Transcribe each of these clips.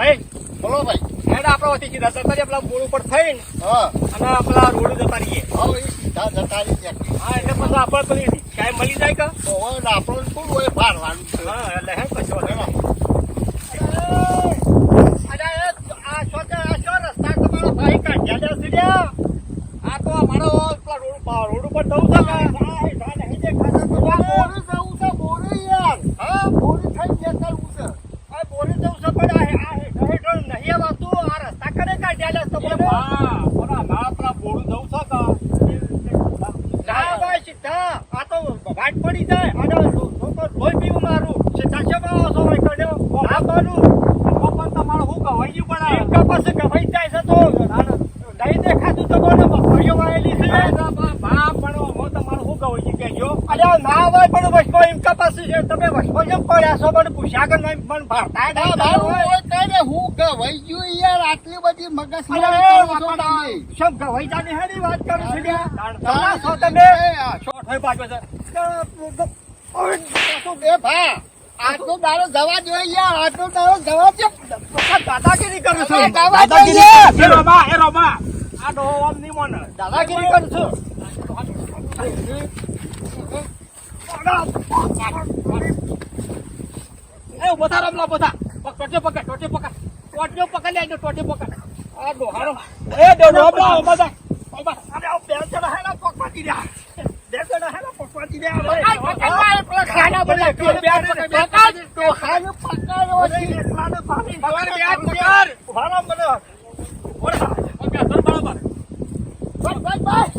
હો ભાઈ. હેડ આપણે વચ્ચે સીધા જતા રહીએ પેલા બોર ઉપર થઈને હા. અને પેલા રોડ જતા રહીએ. હવે સીધા જતા રહીએ હા એટલે પછી આપણે પેલી ચાય મળી જાય કે? આપણો શું હોય? ભારવાનું છે. હા એટલે હે. અરે, આ ભાઈ તો અમારો રોડ ઉપર- રોડ ઉપર જવું છે કે? આ નહીં દેખાતા તો આ આ બોરી જવું છે બોરી યાર હા? બોરી થઈ ગયા કરવું છે આ બોરી જવું છે પણ આ- આ હેઠળ હેઠળ નહીં આવતું. આ રસ્તા કને કાઢ્યા છે તમને? ના ભાઈ, સીધા. આ તો વાટ પડી જાય. લો- લોકો લોહી પીવું મારું. સીધા શેમ આવો છો ભાઈ કર્યો? ના બનું. એક કપાસ ગવાઈ જાય છે તો નહીં દેખાતું તો બોલો મગફળીઓ વાયેલી છે અરે ના હોય પણ વસમાં એમ કપાસ છે તમે વસમાં જેમ પડ્યા છો પણ પૂછ્યા કે નહીં પણ ભરતા નહીં હું ગવાઈ ગયું યાર આટલી બધી મગજ. શેમ ગવાઈ જાની વાત કરું છું લ્યા. છો તમે? શોર્ટ હોય પાછો છે. એ ભા આટલો દાડો જવા જોઈએ યાર આટલો દાડો જવા દે દાદાગીરી કરું છું દાદાગીરી એ રમા, એ રમા. આ આમ નહીં માને. દાદાગીરી કરું છું એ ઊભો થા રમલા ઊભો થા. પક- પકડ ટોટે પકડ ટોટીઓ પકડ લેજો ટોટે પકડ આ ડોહાનો એ ડો ઊભો થા. ઊભા. અરે આ બે જણા હેલા પકવાતી રહ્યા. બે જણા હેલા પકવાતી રહ્યા. પેલા ખાના બે પકડ, બે પકડ. ડોહાને પકડો અરે, એકલાને પાડી. સવારે બે પકડ. ઊભા મને. ઓરા, પકડ, ધર બરાબર. બસ.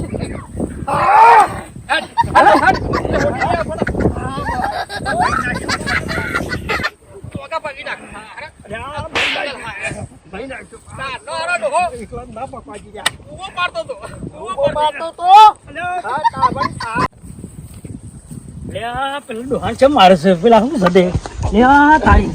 હેડ, હેડ, પેલું ડોહાણ ચમ મારે છે પેલા શું સદે તારી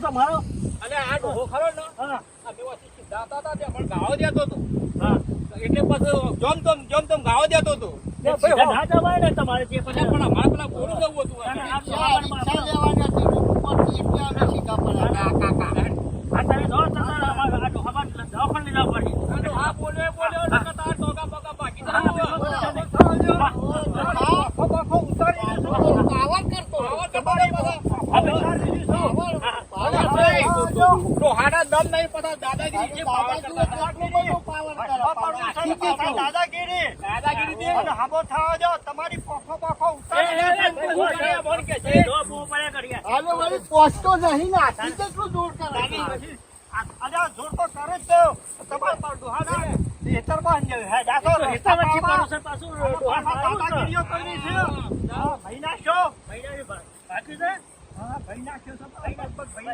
તમારો? અને આ ડોહો ખરો ને હા આ બે વચ્ચે સીધા હતા ત્યાં પણ ગાવો દેતો હતો. હા એટલે પછી જોમ તમ જોમ તમ ગાવો દેતો હતો. ના જવાય ને તમારે જે પછી પણ અમારે પેલા બોરું જવું હતું. ના, ના, રિક્ષા, રિક્ષા લેવાના છે. ઉપરથી એટલે અમે સીધા પડ્યા. આ કાકા. આ તારે જો તમારા અમારે આ ડોહામાં દવાખાને લઈ જવા પડી અને આ બોલ્યો, બોલ્યો, નકર ટોકા બોકા બાકી હા, બાખો ઉતારી. પાવર કરતો. આવો તમારે બધા. ડોહાના દમ નહીં પતા દાદાગીરી જે પાવર કરતા. એટલો બધો પાવર કરે. પાવર આખી આખી પાછા દાદાગીરી દાદાગીરી દે. અને હામો થવા જાઓ, તમારી પોખો પોખો ઉતારી શું બોલ કે છે? જો બહુ પડ્યા હાલો વળી પહોંચતો નહીં ને આથી કેટલું દૂર કરે પછી આજે આ જોર તો કરે જ તો. પર ડોહાના ખેતરમાં જ હે, દાદો હિસાબથી રસ્તામાં પાડો છે પાછું ડોહાણ મારું છે. દાદાગીરીઓ કરી છે. હા, ભાઈ નાખ્યો. બાકી છે હા, ભાઈ નાખ્યો છે. ભાઈ નાખ્યો, ભાઈ.